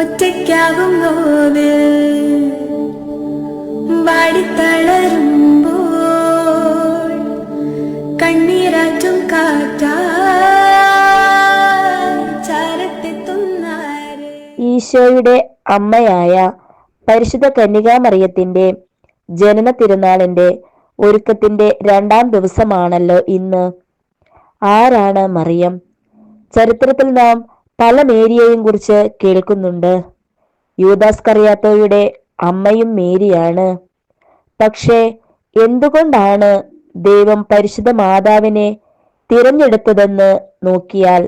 ഒറ്റയ്ക്കാകും നോവിൽ വാടിത്തളരുമ്പോൾ കണ്ണീരാറ്റും ചാരത്തെത്തുന്നാരെ. ഈശോയുടെ അമ്മയായ പരിശുദ്ധ കന്യകാമറിയത്തിന്റെ ജനന തിരുനാളിന്റെ ഒരുക്കത്തിന്റെ രണ്ടാം ദിവസമാണല്ലോ ഇന്ന്. ആരാണ് മറിയം? ചരിത്രത്തിൽ നാം പല മേരിയെയും കുറിച്ച് കേൾക്കുന്നുണ്ട്. യൂദാസ് കറിയാത്തോയുടെ അമ്മയും മേരിയാണ്. പക്ഷേ എന്തുകൊണ്ടാണ് ദൈവം പരിശുദ്ധ മാതാവിനെ തിരഞ്ഞെടുത്തതെന്ന് നോക്കിയാൽ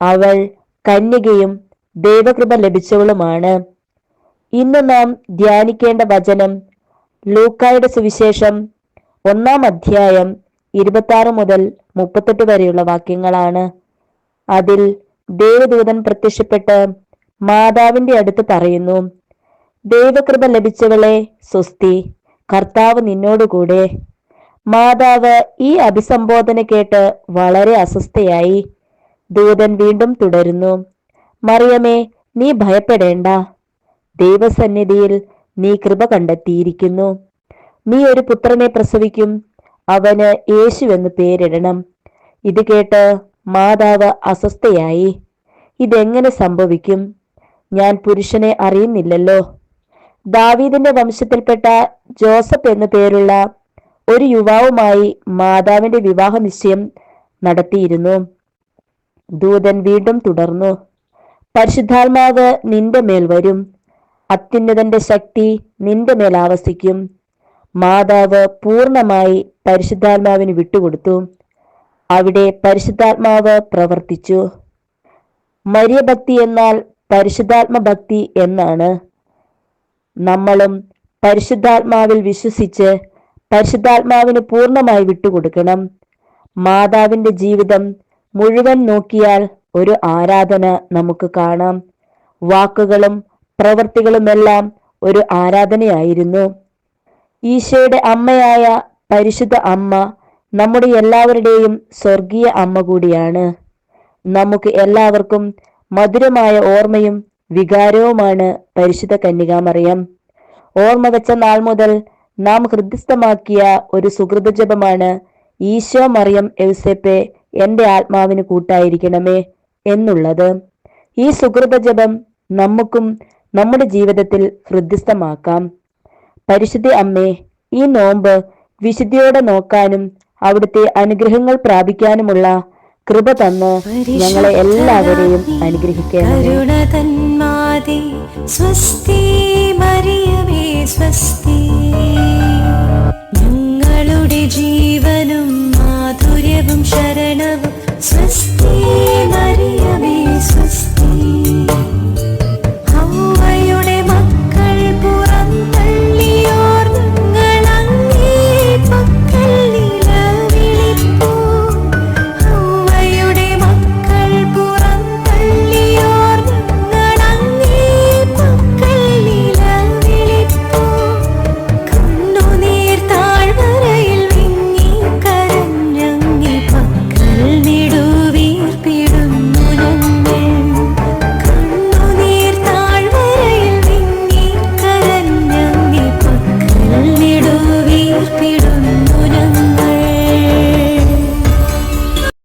അവൾ കന്യകയും ദൈവകൃപ ലഭിച്ചവളുമാണ്. ഇന്ന് നാം ധ്യാനിക്കേണ്ട വചനം ലൂക്കായുടെ സുവിശേഷം ഒന്നാം അധ്യായം ഇരുപത്തി മുതൽ മുപ്പത്തെട്ട് വരെയുള്ള വാക്യങ്ങളാണ്. അതിൽ ദേവദൂതൻ പ്രത്യക്ഷപ്പെട്ട് മാതാവിന്റെ അടുത്ത് പറയുന്നു ദൈവകൃപ ലഭിച്ചവളെ സ്വസ്തി കർത്താവ് നിന്നോടുകൂടെ. മാതാവ് ഈ അഭിസംബോധന കേട്ട് വളരെ അസ്വസ്ഥയായി. ദൂതൻ വീണ്ടും തുടരുന്നു മറിയമേ നീ ഭയപ്പെടേണ്ട. ദൈവസന്നിധിയിൽ നീ കൃപ കണ്ടെത്തിയിരിക്കുന്നു. നീ ഒരു പുത്രനെ പ്രസവിക്കും അവന് എന്ന് പേരിടണം. ഇത് കേട്ട് മാതാവ് അസ്വസ്ഥയായി. ഇതെങ്ങനെ സംഭവിക്കും? ഞാൻ പുരുഷനെ അറിയുന്നില്ലല്ലോ. ദാവീദിന്റെ വംശത്തിൽപ്പെട്ട ജോസഫ് എന്നു പേരുള്ള ഒരു യുവാവുമായി മാതാവിന്റെ വിവാഹ നിശ്ചയം നടത്തിയിരുന്നു. ദൂതൻ വീണ്ടും തുടർന്നു. പരിശുദ്ധാത്മാവ് നിന്റെ മേൽ വരും. അത്യുന്നതന്റെ ശക്തി നിന്റെ മേൽ ആവസിക്കും. മാതാവ് പൂർണമായി പരിശുദ്ധാത്മാവിന് വിട്ടുകൊടുത്തു. അവിടെ പരിശുദ്ധാത്മാവ് പ്രവർത്തിച്ചു. മര്യഭക്തി എന്നാൽ പരിശുദ്ധാത്മ ഭക്തി എന്നാണ്. നമ്മളും പരിശുദ്ധാത്മാവിൽ വിശ്വസിച്ച് പരിശുദ്ധാത്മാവിന് പൂർണമായി വിട്ടുകൊടുക്കണം. മാതാവിന്റെ ജീവിതം മുഴുവൻ നോക്കിയാൽ ഒരു ആരാധന നമുക്ക് കാണാം. വാക്കുകളും പ്രവൃത്തികളുമെല്ലാം ഒരു ആരാധനയായിരുന്നു. ഈശോയുടെ അമ്മയായ പരിശുദ്ധ അമ്മ നമ്മുടെ എല്ലാവരുടെയും സ്വർഗീയ അമ്മ കൂടിയാണ്. നമുക്ക് എല്ലാവർക്കും മധുരമായ ഓർമ്മയും വികാരവുമാണ് പരിശുദ്ധ കന്യകാമറിയം. ഓർമ്മ വെച്ച നാൾ മുതൽ നാം ഹൃദ്യസ്ഥമാക്കിയ ഒരു സുഹൃത ജപമാണ് ഈശോ മറിയം എവ്സെപ്പെ എന്റെ ആത്മാവിന് കൂട്ടായിരിക്കണമേ എന്നുള്ളത്. ഈ സുഹൃത ജപം നമുക്കും നമ്മുടെ ജീവിതത്തിൽ ഹൃദ്യസ്ഥമാക്കാം. പരിശുദ്ധി അമ്മേ ഈ നോമ്പ് വിശുദ്ധിയോടെ നോക്കാനും അവിടുത്തെ അനുഗ്രഹങ്ങൾ പ്രാപിക്കാനുമുള്ള കൃപ തന്ന് ഞങ്ങളെ എല്ലാവരെയും അനുഗ്രഹിക്കണമേ. സ്വസ്തി മറിയമേ സ്വസ്തി. ഞങ്ങളുടെ ജീവനും മാധുര്യവും ശരണവും